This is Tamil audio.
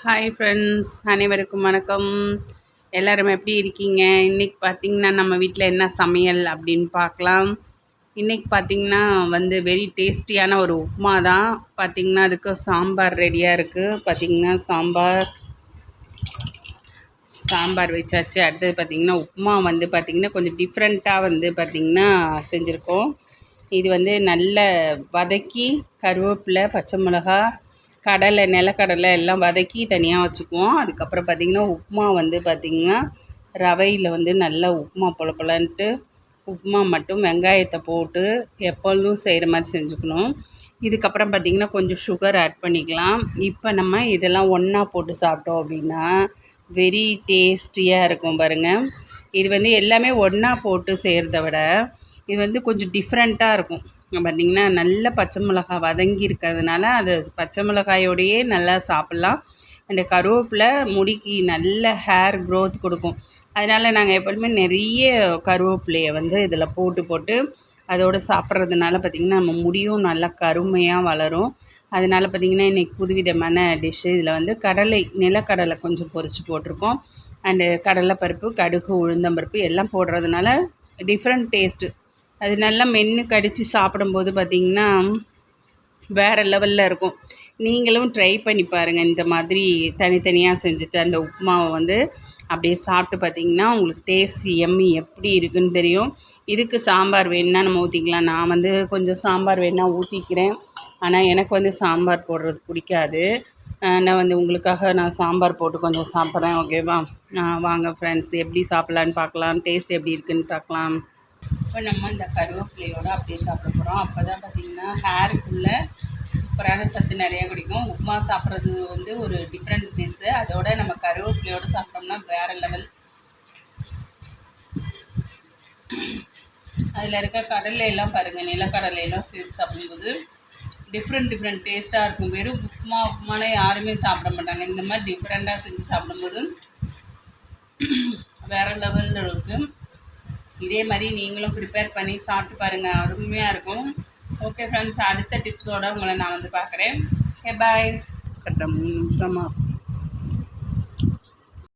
ஹாய் ஃப்ரெண்ட்ஸ் அனைவருக்கும் வணக்கம். எல்லாரும் எப்படி இருக்கீங்க? இன்றைக்கி பார்த்திங்கன்னா நம்ம வீட்டில் என்ன சமையல் அப்படின்னு பார்க்கலாம் இன்றைக்கி பார்த்திங்கன்னா வந்து வெரி டேஸ்டியான ஒரு உப்புமா தான் பார்த்திங்கன்னா அதுக்கு சாம்பார் ரெடியாக இருக்குது பார்த்திங்கன்னா சாம்பார் சாம்பார் வச்சாச்சு. அடுத்தது பார்த்திங்கன்னா உப்புமா வந்து பார்த்திங்கன்னா கொஞ்சம் டிஃப்ரெண்ட்டாக வந்து பார்த்திங்கன்னா செஞ்சுருக்கோம். இது வந்து நல்ல வதக்கி கருவேப்பிலை பச்சை மிளகா கடலை நிலக்கடலை எல்லாம் வதக்கி தனியாக வச்சுக்குவோம். அதுக்கப்புறம் பார்த்திங்கன்னா உப்புமா வந்து பார்த்திங்கன்னா ரவையில் வந்து நல்லா உப்புமா பொல பொலன்ட்டு உப்புமா மட்டும் வெங்காயத்தை போட்டு எப்பொழுதும் செய்கிற மாதிரி செஞ்சுக்கணும். இதுக்கப்புறம் பார்த்திங்கன்னா கொஞ்சம் சுகர் ஆட் பண்ணிக்கலாம். இப்போ நம்ம இதெல்லாம் ஒன்றா போட்டு சாப்பிட்டோம் அப்படின்னா வெரி டேஸ்டியாக இருக்கும் பாருங்கள் இது வந்து எல்லாமே ஒன்றா போட்டு செய்கிறத விட இது வந்து கொஞ்சம் டிஃப்ரெண்ட்டாக இருக்கும். பார்த்திங்கன்னா நல்ல பச்சை மிளகாய் வதங்கி இருக்கிறதுனால அது பச்சை மிளகாயோடையே நல்லா சாப்பிட்லாம். அந்த கருவேப்பிலை முடிக்கு நல்ல ஹேர் க்ரோத் கொடுக்கும். அதனால் நாங்கள் எப்பொழுதுமே நிறைய கருவேப்பிலையை வந்து இதில் போட்டு போட்டு அதோடு சாப்பிட்றதுனால பார்த்திங்கன்னா நம்ம முடியும் நல்லா கருமையாக வளரும். அதனால் பார்த்திங்கன்னா இன்றைக்கி புதுவிதமான டிஷ்ஷு இதில் வந்து கடலை நிலக்கடலை கொஞ்சம் பொரித்து போட்டிருக்கோம். அண்டு கடலைப்பருப்பு கடுகு உளுந்தம்பருப்பு எல்லாம் போடுறதுனால டிஃப்ரெண்ட் டேஸ்ட்டு அது நல்லா மென்று கடித்து சாப்பிடும்போது பார்த்திங்கன்னா வேறு லெவலில் இருக்கும். நீங்களும் ட்ரை பண்ணி பாருங்கள் இந்த மாதிரி தனித்தனியாக செஞ்சுட்டு அந்த உப்புமாவை வந்து அப்படியே சாப்பிட்டு பார்த்திங்கன்னா உங்களுக்கு டேஸ்ட் எம்மி எப்படி இருக்குன்னு தெரியும். இதுக்கு சாம்பார் வேணுன்னா நம்ம ஊற்றிக்கலாம் நான் வந்து கொஞ்சம் சாம்பார் வேணுன்னா ஊற்றிக்கிறேன் ஆனால் எனக்கு வந்து சாம்பார் போடுறது பிடிக்காது. நான் வந்து உங்களுக்காக நான் சாம்பார் போட்டு கொஞ்சம் சாப்பிட்றேன். ஓகேவா வாங்க ஃப்ரெண்ட்ஸ் எப்படி சாப்பிட்லான்னு பார்க்கலாம். டேஸ்ட் எப்படி இருக்குன்னு பார்க்கலாம். இப்போ நம்ம இந்த கருவேப்பிலையோடு அப்படியே சாப்பிட போகிறோம் அப்போ தான் பார்த்திங்கன்னா ஹேருக்குள்ளே சூப்பரான சத்து நிறையா கிடைக்கும். உப்புமா சாப்பிட்றது வந்து ஒரு டிஃப்ரெண்ட் டிஷ்ஷு அதோட நம்ம கருவேப்பிலையோடு சாப்பிட்டோம்னா வேறு லெவல் அதில் இருக்க கடலையெல்லாம் பாருங்கள் நிலக்கடலையெல்லாம் சேர்த்து சாப்பிடும்போது டிஃப்ரெண்ட் டிஃப்ரெண்ட் டேஸ்ட்டாக இருக்கும். வெறும் உப்புமா உப்புமாலே யாருமே சாப்பிட மாட்டாங்க. இந்த மாதிரி டிஃப்ரெண்ட்டாக செஞ்சு சாப்பிடும்போது வேறு லெவலில் இருக்குது இதே மாதிரி நீங்களும் ப்ரிப்பேர் பண்ணி சாப்பிட்டு பாருங்கள் அருமையாக இருக்கும். ஓகே ஃப்ரெண்ட்ஸ் அடுத்த டிப்ஸோடு உங்களை நான் வந்து பார்க்குறேன். ஓகே பாய் கரெக்டாக மூணு நிமிஷமாக